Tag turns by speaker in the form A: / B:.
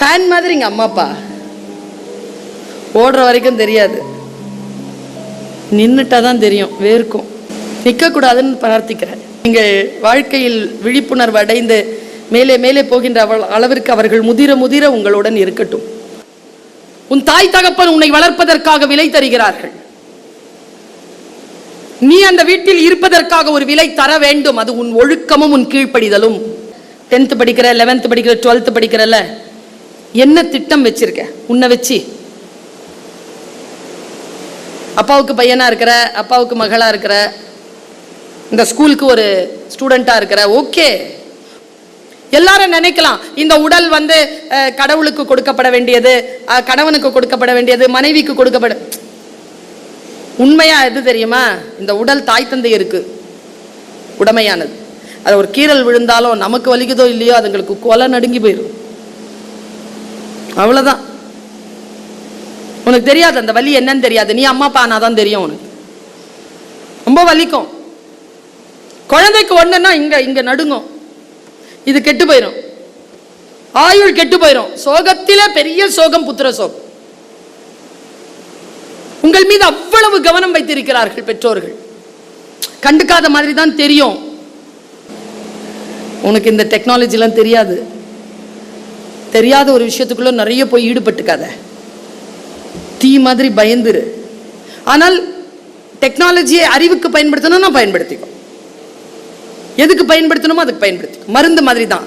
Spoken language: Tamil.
A: ஃபேன் மாதிரி எங்கள் அம்மா அப்பா. ஓடுற வரைக்கும் தெரியாது. நின்றுட்டா தான் தெரியும் வேர்க்கும். நிற்கக்கூடாதுன்னு பிரார்த்திக்கிறேன். நீங்கள் வாழ்க்கையில் விழிப்புணர்வு அடைந்து மேலே மேலே போகின்ற அவள் அளவிற்கு அவர்கள் முதிர முதிர உங்களுடன் இருக்கட்டும். உன் தாய் தகப்பன் உன்னை வளர்ப்பதற்காக விலை தருகிறார்கள். நீ அந்த வீட்டில் இருப்பதற்காக ஒரு விலை தர வேண்டும். அது உன் ஒழுக்கமும் உன் கீழ்ப்படிதலும். டென்த்து படிக்கிற லெவன்த்து படிக்கிற டுவெல்த்து படிக்கிறல்ல. என்ன திட்டம் வச்சிருக்க? உன்னை வச்சு. அப்பாவுக்கு பையனா இருக்கிற அப்பாவுக்கு மகளா இருக்கிற இந்த ஸ்கூலுக்கு ஒரு ஸ்டூடெண்ட்டாக இருக்கிற ஓகே. எல்லாரும் நினைக்கலாம் இந்த உடல் வந்து கடவுளுக்கு கொடுக்கப்பட வேண்டியது கணவனுக்கு கொடுக்கப்பட வேண்டியது மனைவிக்கு கொடுக்கப்பட உண்மையா எது தெரியுமா? இந்த உடல் தாய் தந்தை இருக்கு. உடமையானது. அது ஒரு கீறல் விழுந்தாலும் நமக்கு வலிக்குதோ இல்லையோ அதுங்களுக்கு கொலை நடுங்கி போயிடும் அவ்வளோதான் உனக்கு தெரியாது அந்த வலி என்னன்னு தெரியாது. நீ அம்மா அப்பா ஆனாதான் தெரியும் உனக்கு. ரொம்ப வலிக்கும். குழந்தைக்கு ஒன்றுன்னா இங்கே இங்கே நடுங்கும். இது கெட்டு போயிடும் ஆயுள் கெட்டு போயிடும் சோகத்திலே பெரிய சோகம் புத்திர சோகம். உங்கள் மீது அவ்வளவு கவனம் வைத்திருக்கிறார்கள் பெற்றோர்கள். கண்டுக்காத மாதிரி தான் தெரியும். உனக்கு இந்த டெக்னாலஜிலாம் தெரியாது. தெரியாத ஒரு விஷயத்துக்குள்ள நிறைய போய் ஈடுபட்டுக்காத. தீ மாதிரி பயந்துரு. ஆனால் டெக்னாலஜியை அறிவுக்கு பயன்படுத்தணும்னா பயன்படுத்திக்கும் எதுக்கு பயன்படுத்தணுமோ அதுக்கு பயன்படுத்திக்கும் மருந்து மாதிரி தான்